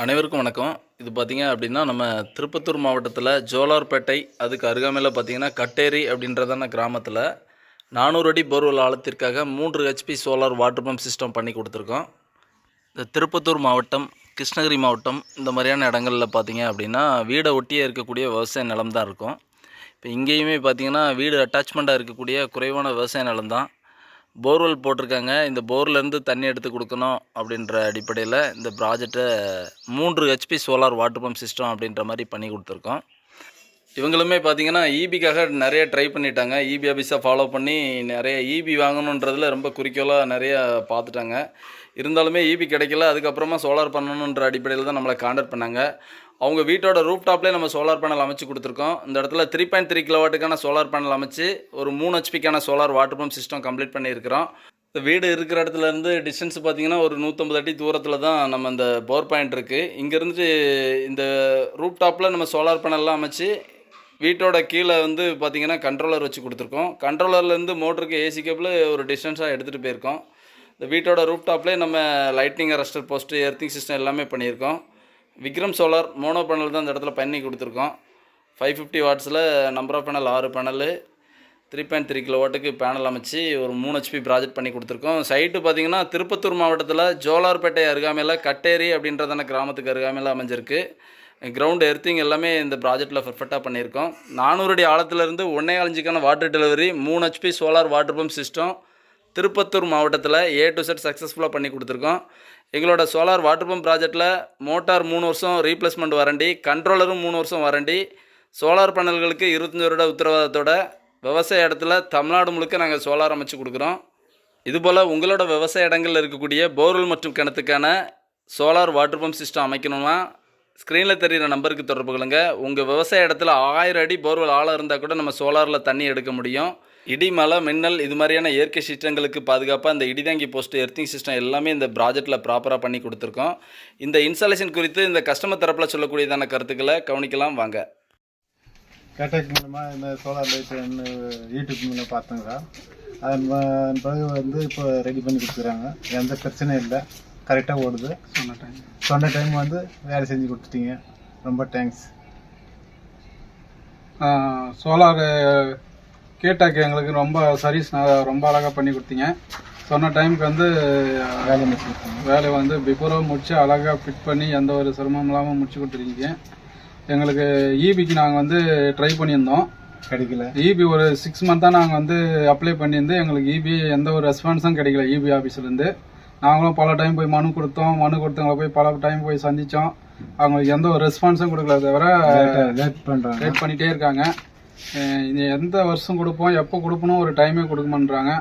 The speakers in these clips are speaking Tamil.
அனைவருக்கும் வணக்கம். இது பார்த்தீங்க அப்படின்னா நம்ம திருப்பத்தூர் மாவட்டத்தில் ஜோலார்பேட்டை அதுக்கு அருகாமையில் பார்த்தீங்கன்னா கட்டேரி அப்படின்றதான கிராமத்தில் நானூறு அடி போர்வெல் ஆழத்திற்காக மூன்று HP solar water pump system பண்ணி கொடுத்துருக்கோம். இந்த திருப்பத்தூர் மாவட்டம் கிருஷ்ணகிரி மாவட்டம் இந்த மாதிரியான இடங்களில் பார்த்தீங்க அப்படின்னா வீடை ஒட்டியே இருக்கக்கூடிய விவசாய நிலம் தான் இருக்கும். இப்போ இங்கேயுமே பார்த்தீங்கன்னா வீடு அட்டாச்மெண்ட்டாக இருக்கக்கூடிய குறைவான விவசாய நிலம் தான் போர்வெல் போட்டிருக்காங்க. இந்த போர்லேருந்து தண்ணி எடுத்து கொடுக்கணும் அப்படின்ற அடிப்படையில் இந்த ப்ராஜெக்டை மூன்று HP solar water pump system அப்படின்ற மாதிரி பண்ணி கொடுத்துருக்கோம். இவங்களுமே பார்த்தீங்கன்னா ஈபிக்காக நிறைய ட்ரை பண்ணிட்டாங்க. இபி ஆஃபீஸாக ஃபாலோ பண்ணி நிறைய இபி வாங்கணுன்றதில் ரொம்ப குறிக்கோளாக நிறைய பார்த்துட்டாங்க இருந்தாலுமே ஈபி கிடைக்கல அதுக்கப்புறமா சோலார் பண்ணணுன்ற அடிப்படையில் தான் நம்மளை காண்டாக்ட் பண்ணாங்க. அவங்க வீட்டோட ரூப் டாப்லேயே நம்ம சோலார் பேனல் அமைச்சு கொடுத்துருக்கோம். இந்த இடத்துல த்ரீ பாயிண்ட் த்ரீ கிலோவாட்டுக்கான சோலார் பேனல் அமைச்சு ஒரு மூணு ஹெச்பிக்கான solar water pump system complete பண்ணியிருக்கிறோம். இந்த வீடு இருக்கிற இடத்துல இருந்து டிஸ்டன்ஸ் பார்த்தீங்கன்னா ஒரு நூற்றம்பது அடி தூரத்தில் தான் நம்ம இந்த போர் பாயிண்ட் இருக்குது இங்கேருந்து இந்த ரூப் டாப்பில் நம்ம சோலார் பேனல்லாம் அமைச்சு வீட்டோட கீழே வந்து பார்த்திங்கன்னா கண்ட்ரோலர் வச்சு கொடுத்துருக்கோம். கண்ட்ரோலர்லேருந்து மோட்டருக்கு ஏசி கேபிள் ஒரு டிஸ்டன்ஸாக எடுத்துகிட்டு போயிருக்கோம். இந்த வீட்டோட ரூப் டாப்லேயே நம்ம lighting arrester post earthing system எல்லாமே பண்ணியிருக்கோம். விக்ரம் சோலார் மோனோ பேனல் தான் இந்த இடத்துல பண்ணி கொடுத்துருக்கோம். ஃபைவ் ஃபிஃப்டி வாட்ஸில் நம்பர் ஆஃப் பேனல் ஆறு panel three point three kilo வாட்டுக்கு பேனல் அமைச்சு ஒரு மூணு ஹெச்பி ப்ராஜெக்ட் பண்ணி கொடுத்துருக்கோம். சைட்டு பார்த்திங்கன்னா திருப்பத்தூர் மாவட்டத்தில் ஜோலார்பேட்டை அருகாமையில் கட்டேரி அப்படின்றதான கிராமத்துக்கு அருகாமையில் அமைஞ்சிருக்கு. கிரவுண்ட் எர்த்திங் எல்லாமே இந்த ப்ராஜெக்ட்டில் பர்ஃபெக்டாக பண்ணியிருக்கோம். நானூறு அடி ஆழத்துலேருந்து ஒன்றே அலைஞ்சிக்கான வாட்டர் டெலிவரி மூணு HP solar water pump system Tirupattur மாவட்டத்தில் ஏ டு செட் சக்ஸஸ்ஃபுல்லாக பண்ணி கொடுத்துருக்கோம். எங்களோட சோலார் வாட்டர் பம்ப் ப்ராஜெக்ட்டில் மோட்டார் மூணு வருஷம் ரீப்ளேஸ்மெண்ட் வாரண்டி கண்ட்ரோலரும் மூணு வருஷம் வாரண்டி சோலார் பேனல்களுக்கு இருபத்தஞ்சி வருட உத்தரவாதத்தோட விவசாய இடத்துல தமிழ்நாடு முழுக்க நாங்கள் சோலார் அமைச்சு கொடுக்குறோம். இதுபோல் உங்களோட விவசாய இடங்களில் இருக்கக்கூடிய போர்வெல் மற்றும் கிணத்துக்கான சோலார் வாட்டர் பம்ப் சிஸ்டம் அமைக்கணுமா ஸ்க்ரீனில் தெரிகிற நம்பருக்கு தொடர்பு கொள்ளுங்கள் உங்கள் விவசாய இடத்துல ஆயிரம் அடி போர்வெல் ஆழம் இருந்தால் கூட நம்ம சோலாரில் தண்ணி எடுக்க முடியும். இடி மழை மின்னல் இது மாதிரியான இயற்கை சிஸ்டங்களுக்கு பாதுகாப்பாக இந்த இடிதாங்கி போஸ்ட் எர்த்திங் சிஸ்டம் எல்லாமே இந்த ப்ராஜெக்ட்டில் ப்ராப்பராக பண்ணி கொடுத்துருக்கோம். இந்த இன்ஸ்டாலேஷன் குறித்து இந்த கஸ்டமர் தரப்பில் சொல்லக்கூடியதான கருத்துக்களை கவனிக்கலாம் வாங்க. கேட்டக் மூலமாக இந்த சோலார் லைட் யூடியூப் மூலம் பார்த்தோங்க சார். அதன் பிறகு வந்து இப்போ ரெடி பண்ணி கொடுத்துக்கிறாங்க எந்த பிரச்சனையும் இல்லை. கரெக்டாக ஓடுது. சொன்ன டைம் சொன்ன டைம் வந்து வேலை செஞ்சு கொடுத்துட்டீங்க. ரொம்ப தேங்க்ஸ் சோலார் கேட்டாக்கு எங்களுக்கு ரொம்ப சர்வீஸ் ரொம்ப அழகாக பண்ணி கொடுத்தீங்க. சொன்ன டைமுக்கு வந்து வேலை முடிச்சு வேலையை வந்து பிஃபோராக முடிச்சு அழகாக ஃபிட் பண்ணி எந்த ஒரு சிரமம் இல்லாமல் முடிச்சு கொடுத்துருக்கீங்க. எங்களுக்கு ஈபிக்கு நாங்கள் வந்து ட்ரை பண்ணியிருந்தோம். கிடைக்கல. இபி ஒரு சிக்ஸ் மந்த்தாக நாங்கள் வந்து அப்ளை பண்ணியிருந்து எங்களுக்கு இபி எந்த ஒரு ரெஸ்பான்ஸும் கிடைக்கல இபி ஆஃபீஸ்லேருந்து நாங்களும் பல டைம் போய் மனு கொடுத்தோம். மனு கொடுத்தவங்களை போய் பல டைம் போய் சந்தித்தோம் அவங்களுக்கு எந்த ஒரு ரெஸ்பான்ஸும் கொடுக்கல தவிர லேட் பண்ணிட்டே இருக்காங்க. இது எந்த வருஷம் கொடுப்போம் எப்போ கொடுக்கணும் ஒரு டைமே கொடுக்க மாட்றாங்க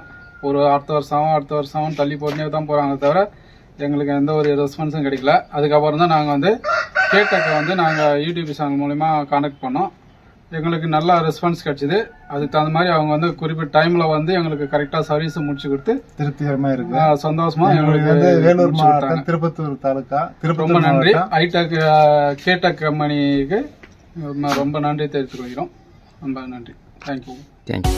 ஒரு அடுத்த வருஷம் அடுத்த வருஷம் தள்ளி போட்டுனே தான் போகிறாங்க தவிர எங்களுக்கு எந்த ஒரு ரெஸ்பான்ஸும் கிடைக்கல. அதுக்கப்புறம் தான் நாங்கள் வந்து கேட்டக்க வந்து நாங்கள் யூடியூப் சேனல் மூலிமா கான்டாக்ட் பண்ணோம். எங்களுக்கு நல்ல ரெஸ்பான்ஸ் கிடைச்சிது. அதுக்கு தகுந்த மாதிரி அவங்க வந்து குறிப்பிட்ட டைமில் வந்து எங்களுக்கு கரெக்டாக சர்வீஸ் முடிச்சு கொடுத்து திருப்திகரமாக இருக்கு. அஹ் சந்தோஷமா எங்களுக்கு வந்து வேலூர். மாவட்டம் திருப்பத்தூர் தாலுக்கா ரொம்ப நன்றி. ஐடெக் கேடெக் கம்பெனிக்கு ரொம்ப நன்றி தெரிவித்துக் கொள்கிறோம். ரொம்ப நன்றி. Thank you thank you